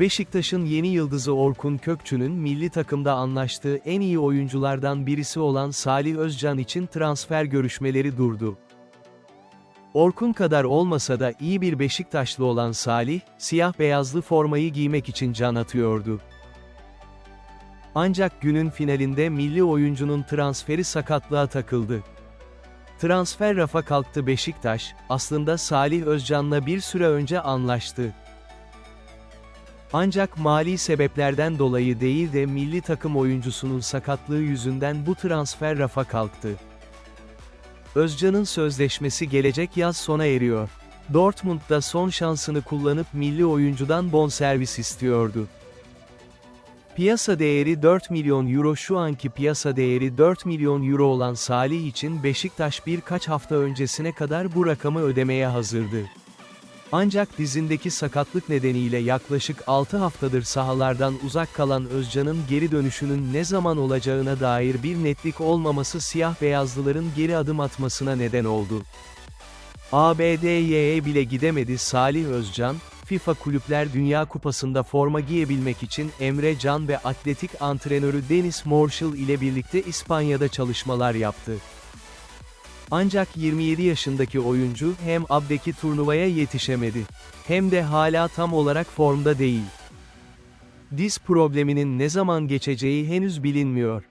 Beşiktaş'ın yeni yıldızı Orkun Kökçü'nün milli takımda anlaştığı en iyi oyunculardan birisi olan Salih Özcan için transfer görüşmeleri durdu. Orkun kadar olmasa da iyi bir Beşiktaşlı olan Salih, siyah beyazlı formayı giymek için can atıyordu. Ancak günün finalinde milli oyuncunun transferi sakatlığa takıldı. Transfer rafa kalktı Beşiktaş, aslında Salih Özcan'la bir süre önce anlaştı. Ancak mali sebeplerden dolayı değil de milli takım oyuncusunun sakatlığı yüzünden bu transfer rafa kalktı. Özcan'ın sözleşmesi gelecek yaz sona eriyor. Dortmund'da son şansını kullanıp milli oyuncudan bonservis istiyordu. Piyasa değeri 4 milyon euro şu anki piyasa değeri 4 milyon euro olan Salih için Beşiktaş birkaç hafta öncesine kadar bu rakamı ödemeye hazırdı. Ancak dizindeki sakatlık nedeniyle yaklaşık 6 haftadır sahalardan uzak kalan Özcan'ın geri dönüşünün ne zaman olacağına dair bir netlik olmaması siyah beyazlıların geri adım atmasına neden oldu. ABD'ye bile gidemedi Salih Özcan, FIFA Kulüpler Dünya Kupası'nda forma giyebilmek için Emre Can ve atletik antrenörü Dennis Marshall ile birlikte İspanya'da çalışmalar yaptı. Ancak 27 yaşındaki oyuncu hem AB'deki turnuvaya yetişemedi. Hem de hala tam olarak formda değil. Diz probleminin ne zaman geçeceği henüz bilinmiyor.